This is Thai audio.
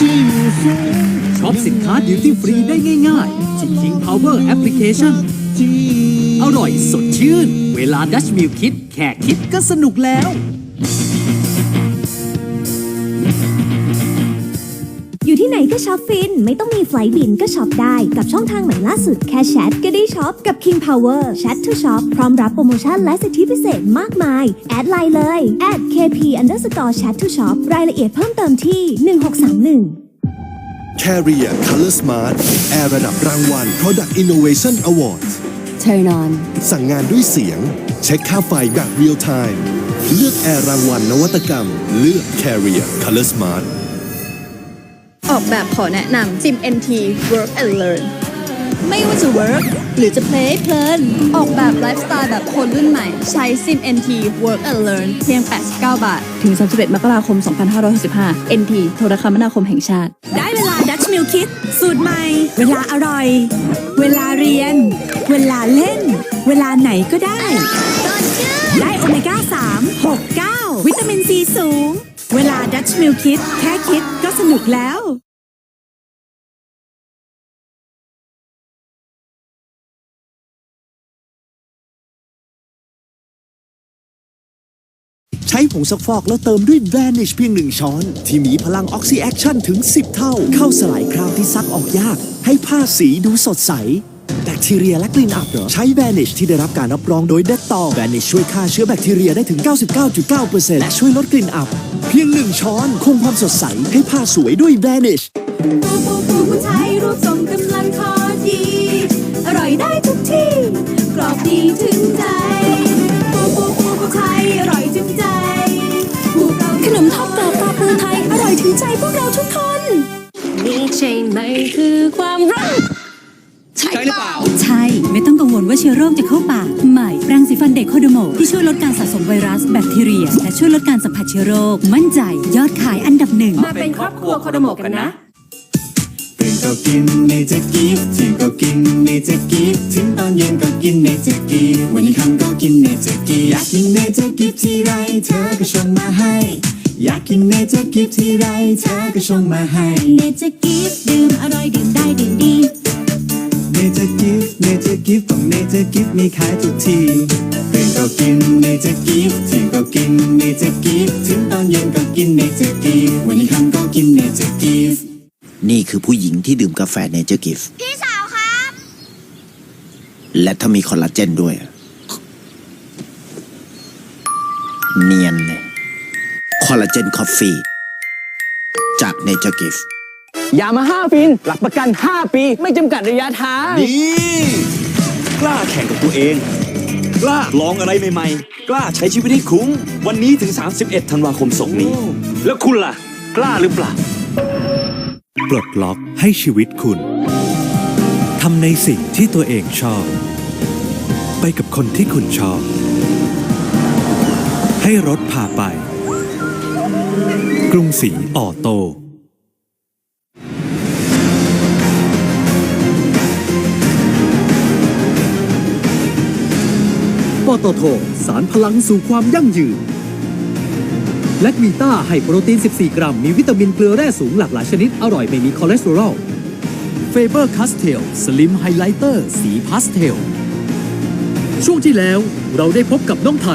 ที่อยู่สูงช็อปสินค้าดิวตี้ฟรีได้ง่ายๆ ที่ King Power Application อร่อยสดชื่น เวลาดัชมิลคิดแค่คิดก็สนุกแล้ว ที่ไหนก็ช็อปฟิน ไม่ต้องมีไฟลท์บินก็ช็อปได้ กับช่องทางใหม่ล่าสุดแค่แชทก็ได้ช็อปกับ King Power Chat to Shop พร้อมรับโปรโมชั่นและสิทธิพิเศษมากมาย แอดไลน์เลย at kp underscore chat to shop รายละเอียดเพิ่มเติมที่ 1631 Carrier Color Smart แอร์ระดับรางวัล Product Innovation Awards Turn on สั่งงานด้วยเสียง เช็คค่าไฟแบบ Real Time เลือกแอร์รางวัลนวัตกรรม เลือก Carrier Color Smart ออกแบบขอแนะนำ Sim NT Work and Learn ไม่ว่าจะ work หรือจะ play เพลิน ออกแบบไลฟ์สไตล์แบบคนรุ่นใหม่ ใช้ Sim NT Work and Learn เพียง 89 บาท ถึง 31 มกราคม 2565 NT โทรคมนาคมแห่งชาติ ได้เวลาดัชมิลคิดสูตรใหม่ เวลาอร่อย เวลาเรียน เวลาเล่น เวลาไหนก็ได้ ได้โอเมก้า 3 6 9 วิตามินซีสูง เวลาดัชมิลคิดแค่คิดก็สนุกแล้ว ใช้ผงซักฟอกแล้วเติมด้วย Vanish เพียงหนึ่งช้อน ที่มีพลังออกซิแอคชั่นถึง 10 เท่า เข้าสลายคราบที่ซักออกยาก ให้ผ้าสีดูสดใส แบคทีเรียและกลิ่นอับเหรอ ใช้ Vanish ที่ได้รับการรับรองโดย Dettol Vanish ช่วยฆ่าเชื้อแบคทีเรียได้ถึง 99.9%และช่วยลดกลิ่นอับ เพียงหนึ่งช้อนคงความสดใสให้ผ้าสวยด้วย Vanish ปูปูปูผู้ไทยรูปทรงกำลังพอดี อร่อยได้ทุกที่ กรอบดีถึงใจ ใจพวกเราทุกคน นี่ใช่ไหมคือความรักใช่หรือเปล่า ใช่ ไม่ต้องกังวลว่าเชื้อโรคจะเข้าปากใหม่แปรงสีฟันเด็กโคโดโมที่ช่วยลดการสะสมไวรัสแบคทีเรีย และช่วยลดการสัมผัสเชื้อโรค มั่นใจยอดขายอันดับหนึ่งมาเป็นครอบครัวโคโดโมกันนะตื่นก็กินเนเจอร์กิฟต์ถึงก็กินเนเจอร์กิฟต์ถึงตอนเย็นก็กินเนเจอร์กิฟต์วันนี้คำก็กินเนเจอร์กิฟต์อยากกินเนเจอร์กิฟต์ที่ไรเธอก็ชงมาให้ อยากกินเนเจอร์กิฟต์ที่ไรเธอก็ชงมาให้เนเจอร์กิฟต์ดื่มอร่อยดื่มได้ดื่มดีเนเจอร์กิฟต์เนเจอร์กิฟต์ของเนเจอร์กิฟต์มีขายทุกที่ตื่นก็กินเนเจอร์กิฟต์ถึงก็กินเนเจอร์กิฟต์ถึงตอนเย็นก็กินเนเจอร์กิฟต์วันนี้คำก็กินเนเจอร์กิฟต์นี่คือผู้หญิงที่ดื่มกาแฟเนเจอร์กิฟพี่สาวครับ และถ้ามีคอลลาเจนด้วย เนียนเลยคอ ลลาเจนคอฟฟี่จากเนเจอร์กิฟยามาฮ่าฟิน หลักประกัน 5 ปี ไม่จำกัดระยะทางนี่กล้าแข่งกับตัวเอง กล้าลองอะไรใหม่ๆ กล้าใช้ชีวิตให้คุ้ม วันนี้ถึง 31 ธันวาคมศกนี้ แล้วคุณล่ะ กล้าหรือเปล่า ปลดล็อกให้ชีวิตคุณทำในสิ่งที่ตัวเองชอบ ไปกับคนที่คุณชอบ ให้รถพาไป กรุงศรีออโต้ปตทสารพลังสู่ความยั่งยืน แล็กวีต้าให้โปรตีน 14 กรัม มีวิตามินเกลือแร่สูงหลากหลายชนิด อร่อยไม่มีคอเลสเตอรอลเฟเบอร์คาสเทลสลิมไฮไลเตอร์ สีพาสเทล ช่วงที่แล้วเราได้พบกับน้องทัน